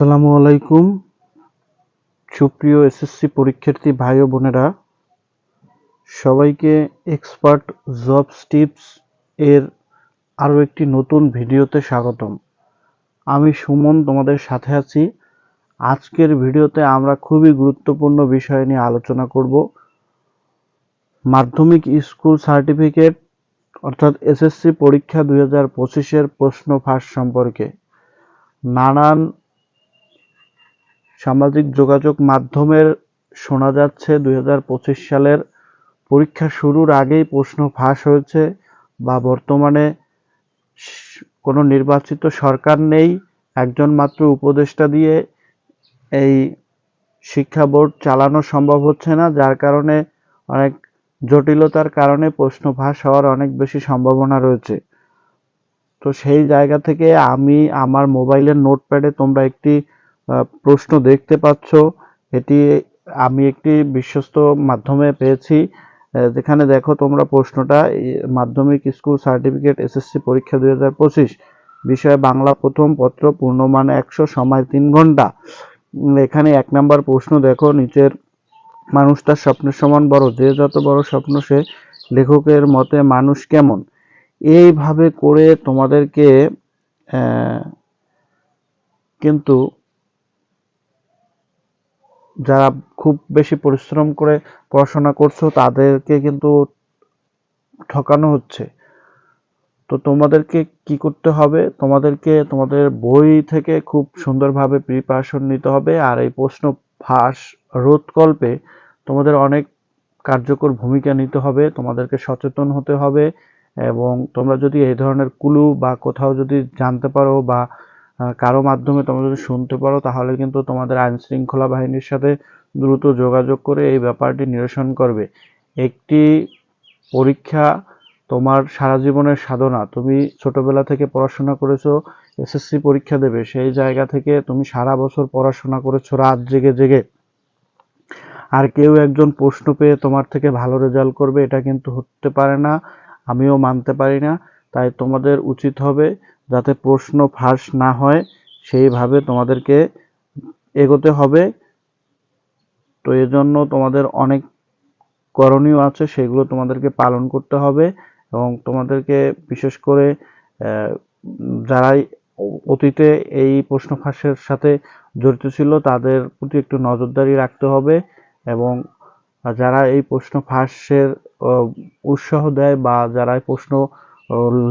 আসসালামু আলাইকুম। সুপ্রিয় এসএসসি পরীক্ষার্থী ভাই ও বোনেরা, সবাইকে এক্সপার্ট জবস টিপস এর আরও একটি নতুন ভিডিওতে স্বাগতম। আমি সুমন, তোমাদের সাথে আছি। আজকের ভিডিওতে আমরা খুবই গুরুত্বপূর্ণ বিষয় নিয়ে আলোচনা করব। মাধ্যমিক স্কুল সার্টিফিকেট, অর্থাৎ এসএসসি পরীক্ষা দুই হাজার পঁচিশের প্রশ্ন ফাঁস সম্পর্কে। নানান সামাজিক যোগাযোগ মাধ্যমের শোনা যাচ্ছে, দুই হাজার পঁচিশ সালের পরীক্ষা শুরুর আগেই প্রশ্ন ফাঁস হয়েছে বা বর্তমানে কোনো নির্বাচিত সরকার নেই। একজন মাত্র উপদেষ্টা দিয়ে এই শিক্ষা বোর্ড চালানো সম্ভব হচ্ছে না, যার কারণে অনেক জটিলতার কারণে প্রশ্ন ফাঁস হওয়ার অনেক বেশি সম্ভাবনা রয়েছে। তো সেই জায়গা থেকে আমি আমার মোবাইলের নোটপ্যাডে তোমরা একটি প্রশ্ন দেখতে পাচ্ছ। এটি আমি একটি বিশ্বস্ত মাধ্যমে পেয়েছি। যেখানে দেখো তোমরা প্রশ্নটা মাধ্যমিক স্কুল সার্টিফিকেট এসএসসি পরীক্ষা দুই বিষয় বাংলা প্রথম পত্র পূর্ণমানে একশো, সময় তিন ঘণ্টা। এখানে এক নাম্বার প্রশ্ন দেখো, নিচের মানুষ তার স্বপ্নের সমান বড়, যে যত বড় স্বপ্ন সে লেখকের মতে মানুষ কেমন। এইভাবে করে তোমাদেরকে কিন্তু যারা খুব বেশি পরিশ্রম করে পড়াশোনা করছ, তাদেরকে কিন্তু ঠকানো হচ্ছে। তো তোমাদেরকে কি করতে হবে? তোমাদেরকে, তোমাদের বই থেকে খুব সুন্দরভাবে প্রিপারেশন নিতে হবে। আর এই প্রশ্ন ফাঁস রোধকল্পে তোমাদের অনেক কার্যকর ভূমিকা নিতে হবে। তোমাদেরকে সচেতন হতে হবে এবং তোমরা যদি এই ধরনের কুলু বা কোথাও যদি জানতে পারো বা কারও মাধ্যমে তোমরা যদি শুনতে পারো, তাহলে কিন্তু তোমাদের আইন শৃঙ্খলা বাহিনীর সাথে দ্রুত যোগাযোগ করে এই ব্যাপারটি নিরসন করবে। একটি পরীক্ষা তোমার সারা জীবনের সাধনা। তুমি ছোটবেলা থেকে পড়াশোনা করেছ, এসএসসি পরীক্ষা দেবে, সেই জায়গা থেকে তুমি সারা বছর পড়াশোনা করেছ রাত জেগে জেগে। আর কেউ একজন প্রশ্ন পেয়ে তোমার থেকে ভালো রেজাল্ট করবে, এটা কিন্তু হতে পারে না, আমিও মানতে পারি না। তাই তোমাদের উচিত হবে যাতে প্রশ্ন ফাঁস না হয়, সেইভাবে তোমাদেরকে এগোতে হবে। তো এজন্য তোমাদের অনেক করণীয় আছে, সেগুলো তোমাদেরকে পালন করতে হবে এবং তোমাদেরকে বিশেষ করে যারাই অতীতে এই প্রশ্ন ফাঁসের সাথে জড়িত ছিল, তাদের প্রতি একটু নজরদারি রাখতে হবে এবং যারা এই প্রশ্ন ফাঁসের উৎসাহ দেয় বা যারা প্রশ্ন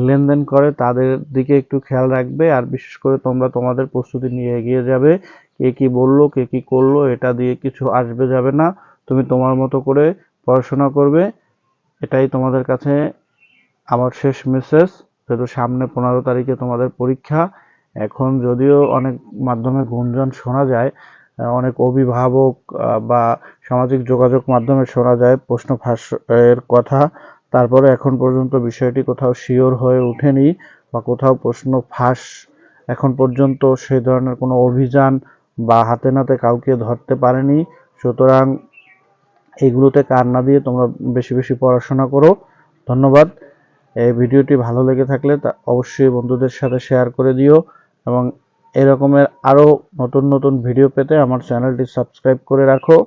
লেনদেন করে তাদের দিকে একটু খেয়াল রাখবে আর বিশেষ করে তোমরা তোমাদের প্রস্তুতি নিয়ে এগিয়ে যাবে। কে কি বলল, কে কি করল, এটা দিয়ে কিছু আসবে যাবে না। তুমি তোমার মতো করে পড়াশোনা করবে। এটাই তোমাদের কাছে আমার শেষ মেসেজ যেহেতু সামনে পনেরো তারিখে তোমাদের পরীক্ষা, এখন যদিও অনেক মাধ্যমে গুঞ্জন শোনা যায় অনেক অভিভাবক বা সামাজিক যোগাযোগ মাধ্যমে শোনা যায় প্রশ্ন ফাঁস, এর কথা তারপরে এখন পর্যন্ত বিষয়টি কোথাও শিওর হয়ে ওঠেনি বা কোথাও প্রশ্ন ফাঁস। এখন পর্যন্ত সেই ধরনের কোনো অভিযান বা হাতে নাতে কাউকে ধরতে পারেনি। সুতরাং এগুলোতে কার না দিয়ে তোমরা বেশি বেশি পড়াশোনা করো। ধন্যবাদ। এই ভিডিওটি ভালো লেগে থাকলে তা অবশ্যই বন্ধুদের সাথে শেয়ার করে দিও এবং এরকমের আরও নতুন নতুন ভিডিও পেতে আমার চ্যানেলটি সাবস্ক্রাইব করে রাখো।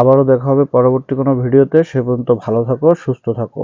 আবারও দেখা হবে পরবর্তী কোনো ভিডিওতে। সে পর্যন্ত ভালো থাকো সুস্থ থাকো।